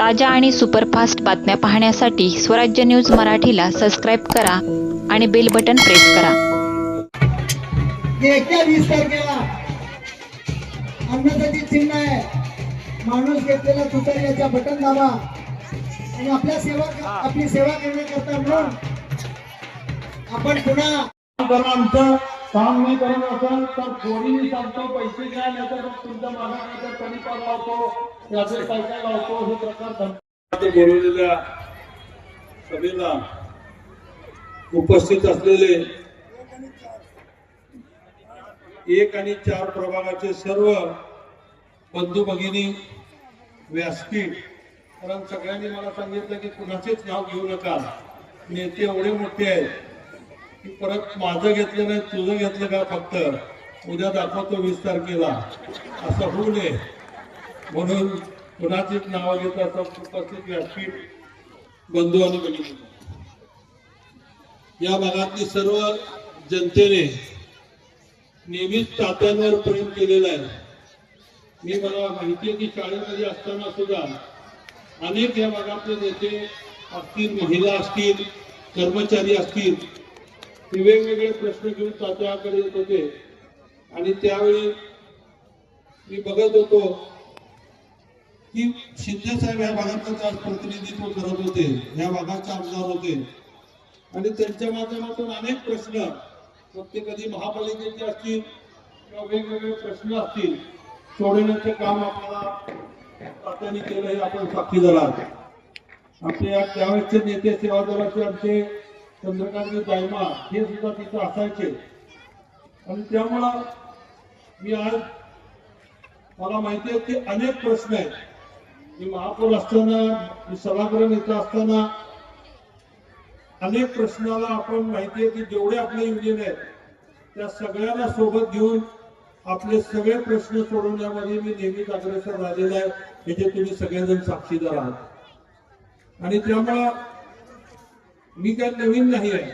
ताज्या आणि सुपरफास्ट बातम्या पाहण्यासाठी स्वराज्य न्यूज मराठीला सबस्क्राईब करा आणि बेल बटन प्रेस करा. अन्नासाठी चिन्ह आहे. माणूस घेतलेला तुतार्याचा बटन दाबा. आणि आपल्या सेवा आपली सेवा करण्याकरता म्हणून आपण पुन्हा आमचं काम नाही करत असेल तर कोणीही सांगतो पैसे घ्या नाही तर तुमच्या मागा तरी पण लावतो याचे सायकल लावतो हे प्रकार बोलवलेल्या सभेला उपस्थित असलेले एक आणि चार प्रभागाचे सर्व बंधू भगिनी व्यासपीठ कारण सगळ्यांनी मला सांगितलं की कुणाचेच नाव घेऊ नका. नेते एवढे मोठे आहेत. की परत माझं घेतलं नाही तुझं घेतलं का फक्त? उद्या दाखवतो वीस तारखेला. असं होऊ नये. म्हणून कुणाचीच नावं घेत असं उपस्थित व्यासपीठ बंधू आणि भगिनी या भागातली सर्व जनतेने नेहमीच तात्यांवर प्रेम केलेलं आहे. मी मला माहिती आहे की शाळेमध्ये असताना सुद्धा अनेक या भागातले नेते असतील महिला असतील कर्मचारी असतील ते वेगवेगळे प्रश्न घेऊन तात्याकडे येत होते. आणि त्यावेळी मी बघत होतो की शिंदे साहेब या भागाचं आज प्रतिनिधित्व करत होते या भागाचे आमदार होते. आणि त्यांच्या माध्यमातून अनेक प्रश्न मग ते कधी महापालिकेचे असतील किंवा वेगवेगळे प्रश्न असतील सोडवण्याचे काम आपल्याला तात्याने केलं हे आपण साक्षीदार आहात आपले त्यावेळेसचे नेते सेवा आमचे चंद्रकांत दायमा हे सुद्धा तिथं असायचे. आणि त्यामुळं मी आज मला माहिती आहे की अनेक प्रश्न आहेत. मी महापौर असताना मी सभागृह नेता असताना अनेक प्रश्नाला आपण माहिती आहे की जेवढे आपले युनियन आहेत त्या सगळ्यांना सोबत घेऊन आपले सगळे प्रश्न सोडवण्यामध्ये मी नेहमीच अग्रेसर राहिलेला आहे. याचे तुम्ही सगळेजण साक्षीदार आहात. आणि त्यामुळं मी काय नवीन नाही आहे.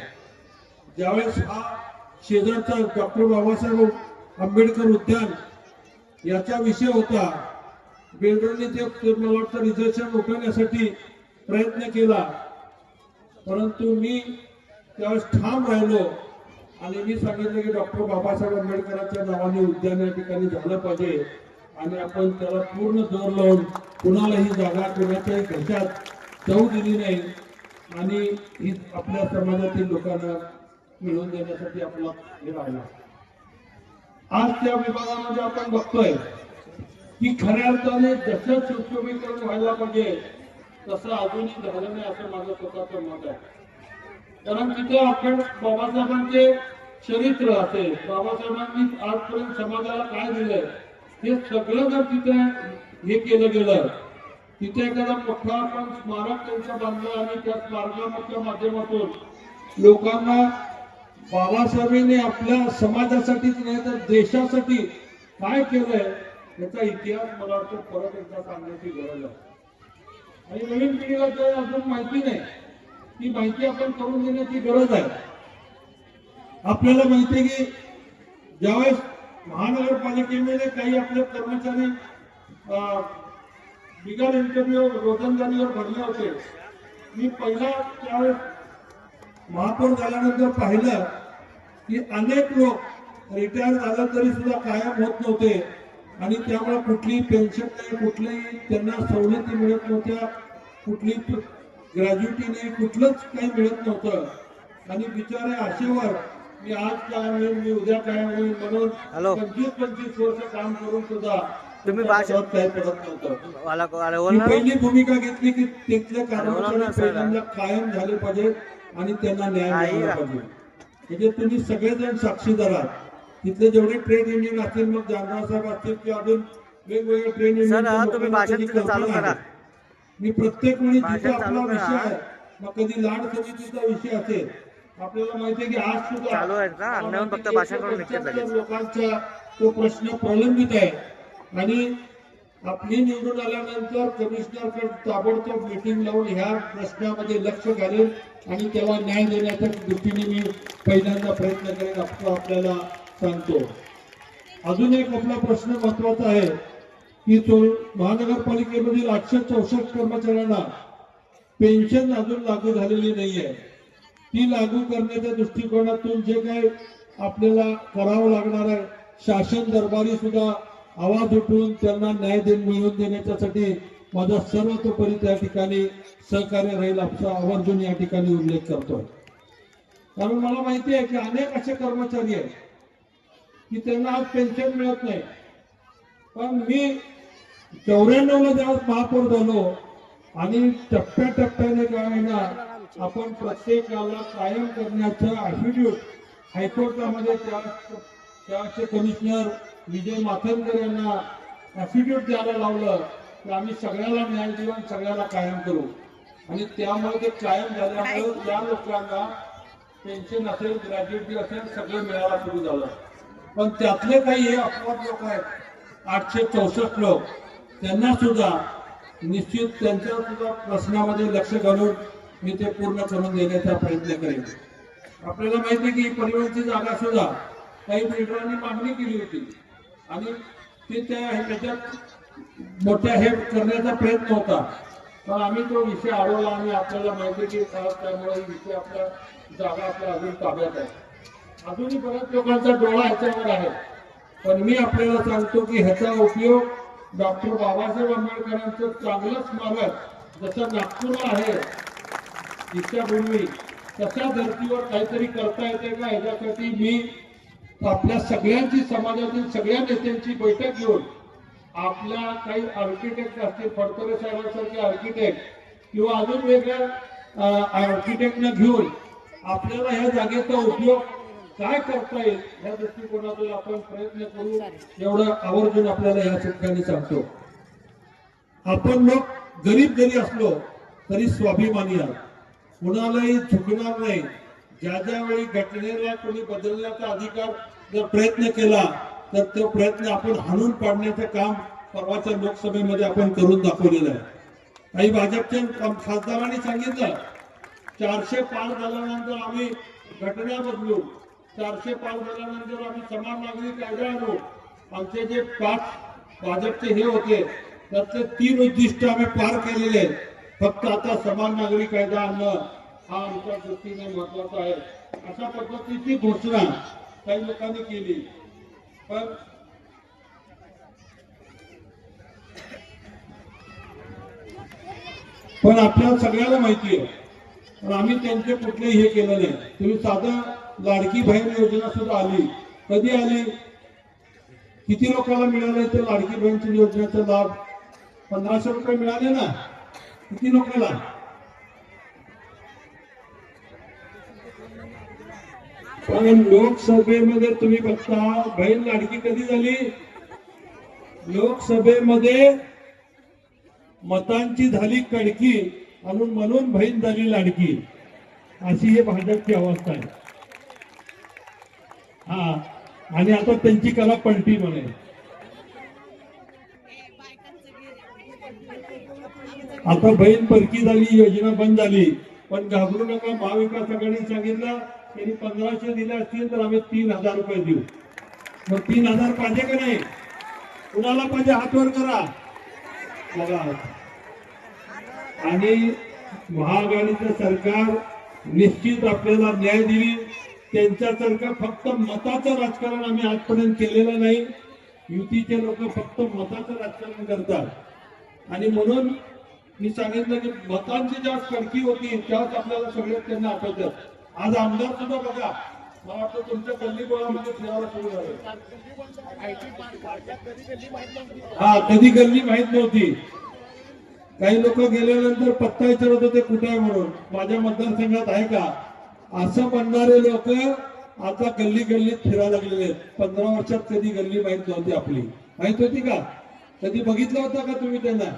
ज्यावेळेस हा शेजारचा डॉक्टर बाबासाहेब आंबेडकर उद्यान याचा विषय होता बिल्डरने ते ते मला वाटतं रिझर्वेशन उठवण्यासाठी प्रयत्न केला. परंतु मी त्यावेळेस ठाम राहिलो आणि मी सांगितलं की डॉक्टर बाबासाहेब आंबेडकरांच्या नावाने उद्यान या ठिकाणी झालं पाहिजे आणि आपण त्याला पूर्ण जोर लावून कुणालाही जागा कोणाच्याही घशात जाऊ दिली नाही. आणि ही आपल्या समाजातील लोकांना मिळवून देण्यासाठी आपला हे राहिला. आज त्या विभागामध्ये आपण बघतोय की खऱ्या अर्थाने जसं सुशोभीकरण व्हायला पाहिजे तसं अजूनही झालं नाही असं माझं स्वतःचं मत आहे. कारण तिथे आपण बाबासाहेबांचे चरित्र असेल बाबासाहेबांनी आजपर्यंत समाजाला काय दिलंय हे सगळं जर तिथे हे केलं गेलं तिथे एखादा मोठा आपण स्मारक त्यांचं बांधलं आणि त्या स्मारकाच्या माध्यमातून लोकांना बाबासाहेबांनी आपल्या समाजासाठीच नाही तर देशासाठी काय केलंय याचा इतिहास मला वाटतं परत एकदा सांगण्याची गरज आहे. आणि नवीन पिढीला ते अजून माहिती नाही. ती माहिती आपण करून देण्याची गरज आहे. आपल्याला माहिती आहे की ज्यावेळेस महानगरपालिकेमध्ये काही आपले कर्मचारी अं, बिगर इंटरव्ह्यू रोजंदारीवर भरले होते. मी पहिला त्यावेळेस महापौर झाल्यानंतर पाहिलं की अनेक लोक रिटायर झालं तरी सुद्धा कायम होत नव्हते. आणि त्यामुळे कुठलीही पेन्शन नाही कुठलीही त्यांना सवलती मिळत नव्हत्या कुठली ग्रॅज्युटी नाही कुठलंच काही मिळत नव्हतं. आणि बिचारे आशेवर मी आज काय होईल मी उद्या काय होईल म्हणून. पंचवीस पंचवीस वर्ष काम करून सुद्धा तुम्ही भाषण- मी बोलणार पहिली भूमिका घेतली की तिथले बोला कर्मचारी ना, सर. पहिल्यांदा कायम झाले पाहिजे आणि त्यांना न्याय मिळाला पाहिजे म्हणजे तुम्ही सगळेजण साक्षीदार आहात तिथले जेवढे ट्रेड युनियन असतील मग जानराव साहेब असतील किंवा अजून वेगवेगळे ट्रेड सर, युनियन तुम्ही भाषण तिथं चालू करा. मी प्रत्येक वेळी भाषण जिथे आपला चालू करा. विषय आहे मग कधी लाड समितीचा विषय असेल आपल्याला माहिती आहे की आज सुद्धा चालू आहेत का? मला अन्नाहून माहिती फक्त आहे की भाषण करून निघतात 175 लगेच. लोकांचा तो प्रश्न प्रलंबित आहे आणि आपली निवडून आल्यानंतर कमिशनरकडे ताबडतोब मीटिंग लावून ह्या प्रश्नामध्ये लक्ष घालेल. आणि तेव्हा न्याय देण्याच्या दृष्टीने मी पहिल्यांदा प्रयत्न करेन असं आपल्याला सांगतो. अजून एक आपला प्रश्न महत्त्वाचा आहे की तो महानगरपालिकेमधील आठशे चौसष्ट कर्मचाऱ्यांना पेन्शन अजून लागू झालेली नाही आहे ती लागू करण्याच्या दृष्टिकोनातून जे काही आपल्याला करावं लागणार आहे शासन दरबारी सुद्धा आवाज उठवून त्यांना न्याय देऊन मिळवून देण्याच्यासाठी माझा सर्वतोपरी त्या ठिकाणी सहकार्य राहील असा आवर्जून या ठिकाणी उल्लेख करतोय. कारण मला माहिती आहे की अनेक असे कर्मचारी आहेत की त्यांना आज पेन्शन मिळत नाही. पण मी चौऱ्याण्णव ला जेव्हा महापौर झालो आणि टप्प्याटप्प्याने काय आहे ना आपण प्रत्येकाला कायम करण्याचं ऍफिड्यूट हायकोर्टामध्ये त्या त्याचे कमिशनर विजय माथनकर यांना ऍफिड्यूट द्यायला लावलं की आम्ही सगळ्याला न्याय देऊ आणि सगळ्याला कायम करू. आणि त्यामुळे ते कायम झाल्यामुळे या लोकांना पेन्शन असेल ग्रॅज्युएटी असेल सगळं मिळायला सुरू झालं. पण त्यातले काही हे अपवाद लोक आहेत आठशे चौसष्ट लोक त्यांना सुद्धा निश्चित त्यांच्या सुद्धा प्रश्नामध्ये लक्ष घालून मी ते पूर्ण करून देण्याचा प्रयत्न करेन. आपल्याला माहिती आहे की परिवहनची जागा सुद्धा काही बिल्डरांनी मागणी केली होती. आणि ते त्या ह्याच्यात मोठ्या हे करण्याचा प्रयत्न होता. पण आम्ही तो विषय अडवला आणि आपल्याला माहिती की खास त्यामुळे विषय आपल्या जागा आपल्या अजून ताब्यात आहे. अजूनही बऱ्याच लोकांचा डोळा ह्याच्यावर आहे. पण मी आपल्याला सांगतो की ह्याचा उपयोग डॉक्टर बाबासाहेब आंबेडकरांचं चांगलं स्मारक जसं नागपूरला आहे दीक्षाभूमी तशा धर्तीवर काहीतरी करता येते का? ह्याच्यासाठी मी आपल्या सगळ्यांची समाजातील सगळ्या नेत्यांची बैठक घेऊन आपल्या काही आर्किटेक्ट असतील फडतरे साहेबांसारखे आर्किटेक्ट किंवा अजून वेगळ्या आर्किटेक्टना घेऊन आपल्याला ह्या जागेचा उपयोग काय करता येईल या दृष्टिकोनातून आपण प्रयत्न करू. एवढं आवर्जून आपल्याला या ठिकाणी सांगतो. आपण लोक गरीब जरी असलो तरी स्वाभिमानी आहोत. कुणालाही झुकणार नाही. ज्या ज्या वेळी घटनेला कोणी बदलण्याचा अधिकार जर प्रयत्न केला तर तो प्रयत्न आपण हाणून पाडण्याचं काम परवाच्या लोकसभेमध्ये आपण करून दाखवलेलं आहे. काही भाजपच्या खासदारांनी सांगितलं चारशे पार झाल्यानंतर आम्ही घटना बदलू चारशे पार झाल्यानंतर आम्ही समान नागरी कायदा आणू. आमचे जे पाच भाजपचे हे होते त्याचे तीन उद्दिष्ट आम्ही पार केलेले आहेत. फक्त आता समान नागरी कायदा आणणं हा आमच्या दृष्टीने महत्त्वाचा आहे. अशा पद्धतीची घोषणा काही लोकांनी केली. पण पण आपल्याला सगळ्याला माहिती आहे. पण आम्ही त्यांचे कुठलेही हे केलं नाही. तुम्ही साधं लाडकी बहीण योजना सुद्धा आली. कधी आली? किती लोकांना मिळाले ते लाडकी बहीणची योजनेचा लाभ? पंधराशे रुपये मिळाले ना. किती लोकांना? पण लोकसभेमध्ये तुम्ही बघता बहीण लाडकी कधी झाली? लोकसभेमध्ये मतांची झाली कडकी म्हणून म्हणून बहीण झाली लाडकी. अशी हे भाजपची अवस्था आहे. हा आणि आता त्यांची कला पलटी म्हणे. आता बहीण परकी झाली योजना बंद झाली. पण घाबरू नका महाविकास आघाडीने सांगितलं त्यांनी पंधराशे दिले असतील तर आम्ही तीन हजार रुपये देऊ. मग तीन हजार पाहिजे का नाही? कुणाला पाहिजे हातवर करा. बघा. आणि महाआघाडीचं सरकार निश्चित आपल्याला न्याय देईल. त्यांच्यासारखं फक्त मताचं राजकारण आम्ही आजपर्यंत केलेलं नाही. युतीचे लोक फक्त मताचं राजकारण करतात. आणि म्हणून मी सांगितलं की मतांची ज्या कडकी होती त्याच आपल्याला सगळे त्यांना आठवतात आज आमदार सुद्धा बघा मला वाटतं तुमच्या गल्ली गोळामध्ये फिरायला सुरू झालं. हा कधी गल्ली माहीत नव्हती. काही लोक गेल्यानंतर पत्ता विचारत होते कुठे आहे म्हणून. माझ्या मतदारसंघात आहे का? असं म्हणणारे लोक आता गल्ली गल्लीत फिरायला लागलेले आहेत. पंधरा वर्षात कधी गल्ली माहीत नव्हती आपली. माहीत होती का? कधी बघितलं होतं का तुम्ही त्यांना?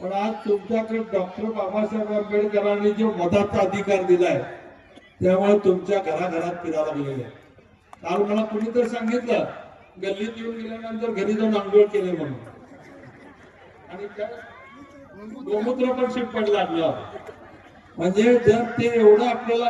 पण आज तुमच्याकडे डॉक्टर बाबासाहेब आंबेडकरांनी जो मताचा अधिकार दिलाय त्यामुळे तुमच्या घराघरात फिरायला लागलेले काल मला कुणी तर सांगितलं गल्लीत येऊन गेल्यानंतर घरी जाऊन आंघोळ केले म्हणून. आणि गोमूत्र पण शिंपडला आपल्यावर म्हणजे जर ते एवढं आपल्याला